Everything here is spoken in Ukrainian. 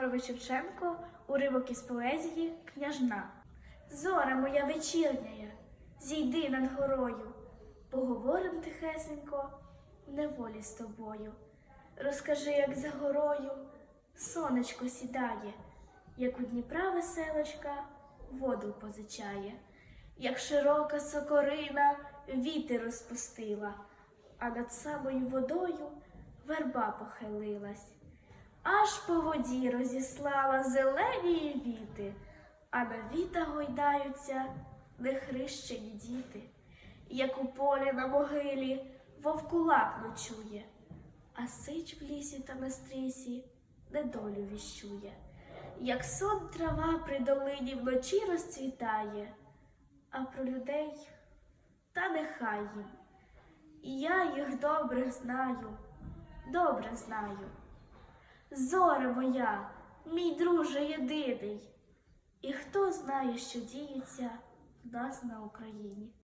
Григорович Шевченко, уривок із поезії Княжна. Зоре моя вечірняя, зійди над горою, поговорим тихесенько неволі з тобою. Розкажи, як за горою сонечко сідає, як у Дніпра веселочка воду позичає, як широка сокорина вітер розпустила, а над самою водою верба похилилась. Аж по воді розіслала зелені віти, а на віта гойдаються нехрещені діти, як у полі на могилі вовкулак ночує, а сич в лісі та на стрісі недолю віщує, як сон трава при долині вночі розцвітає, а про людей та нехай їм. І я їх добре знаю, добре знаю. Зоре моя, мій друже єдиний, і хто знає, що діється в нас на Україні.